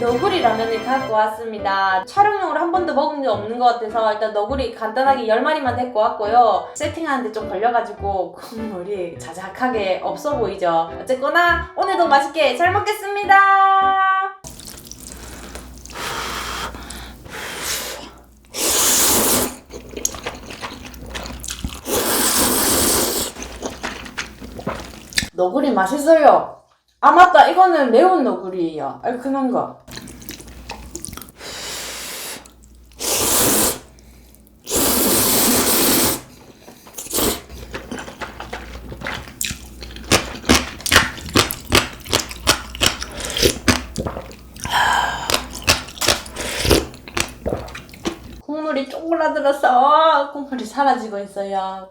너구리 라면을 갖고 왔습니다. 촬영용으로 한 번도 먹은 적 없는 것 같아서 일단 너구리 간단하게 10마리만 데리고 왔고요. 세팅하는데 좀 걸려가지고 국물이 자작하게 없어 보이죠. 어쨌거나 오늘도 맛있게 잘 먹겠습니다. 너구리 맛있어요. 아 맞다 이거는 매운 너구리예요. 얼큰한 거. 국물이 쪼그라들어서 국물이 사라지고 있어요.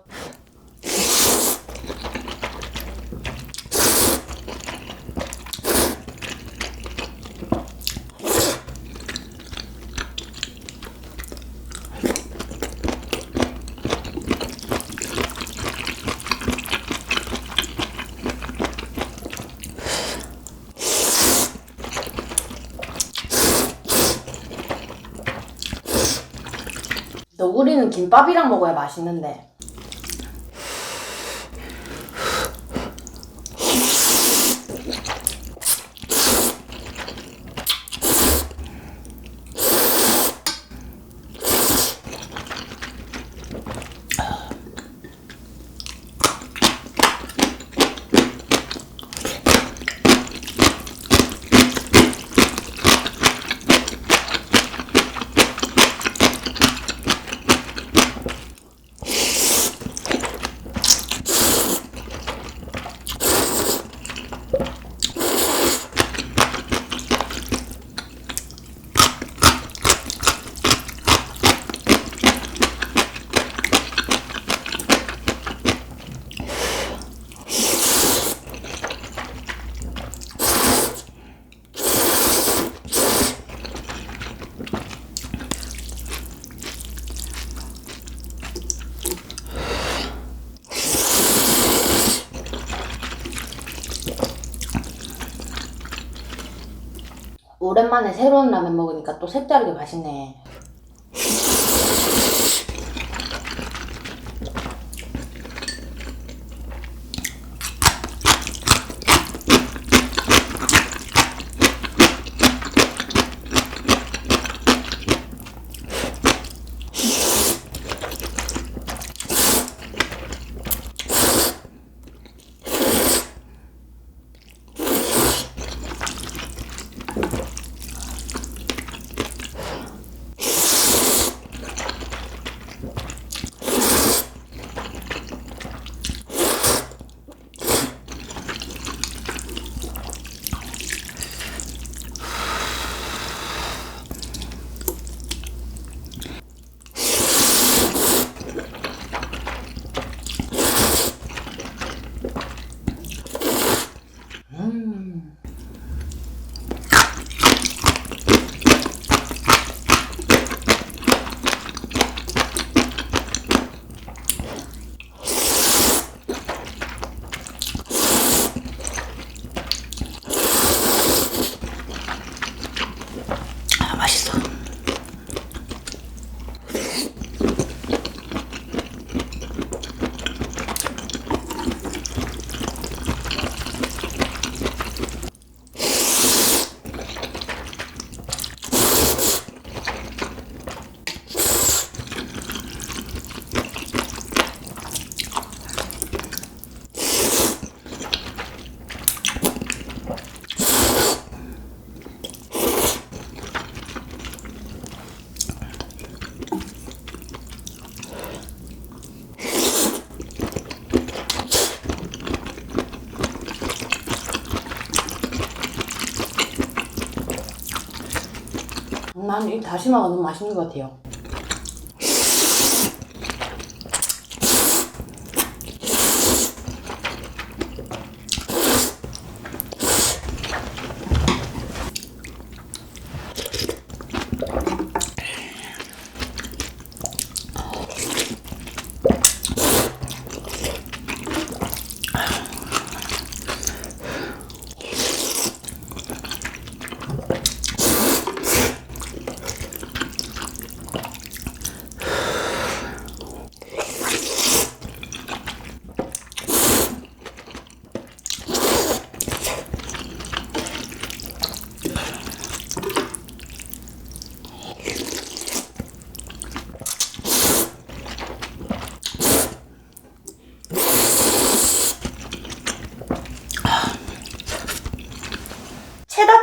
너구리는 김밥이랑 먹어야 맛있는데. 오랜만에 새로운 라면 먹으니까 또 색다르게 맛있네. 난 이 다시마가 너무 맛있는 것 같아요.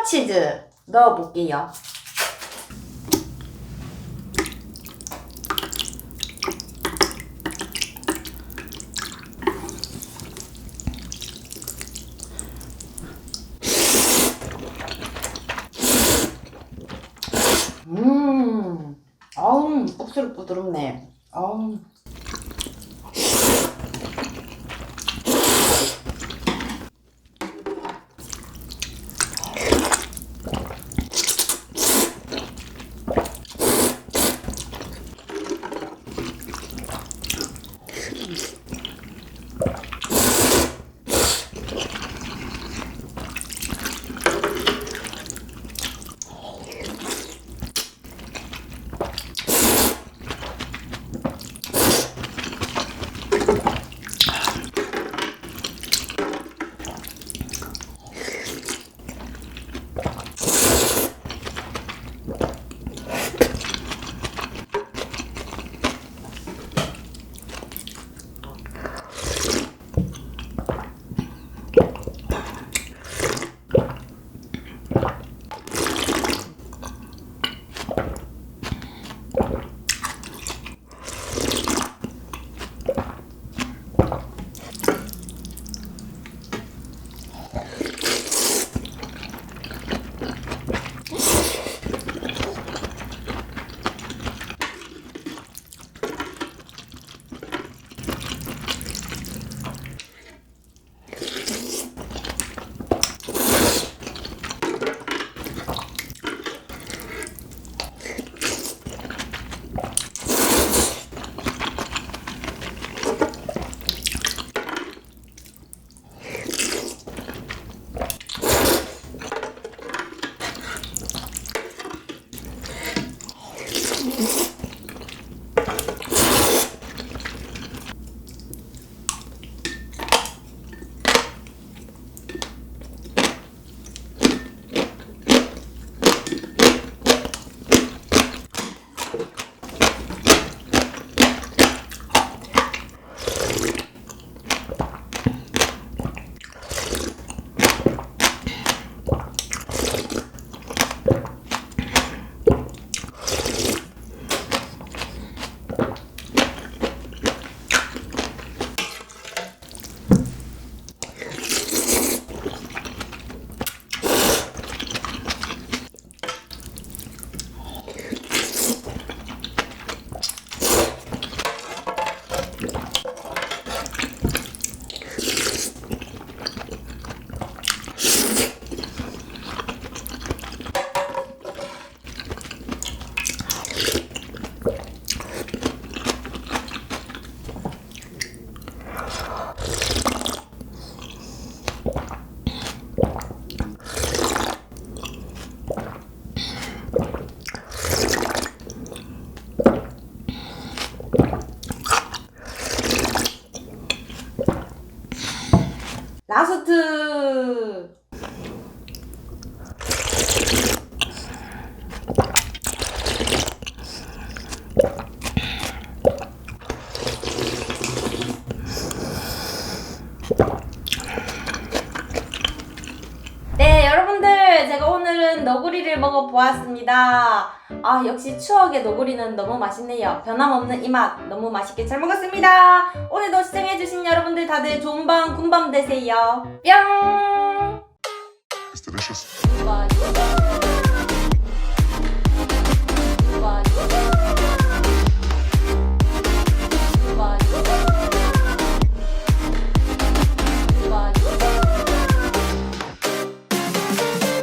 치즈 넣어볼게요. 음, 아우, 복수를 부드럽네. 아우. 너구리를 먹어보았습니다. 아 역시 추억의 너구리는 너무 맛있네요. 변함없는 이 맛 너무 맛있게 잘 먹었습니다. 오늘도 시청해주신 여러분들 다들 좋은 밤 군밤 되세요. 뿅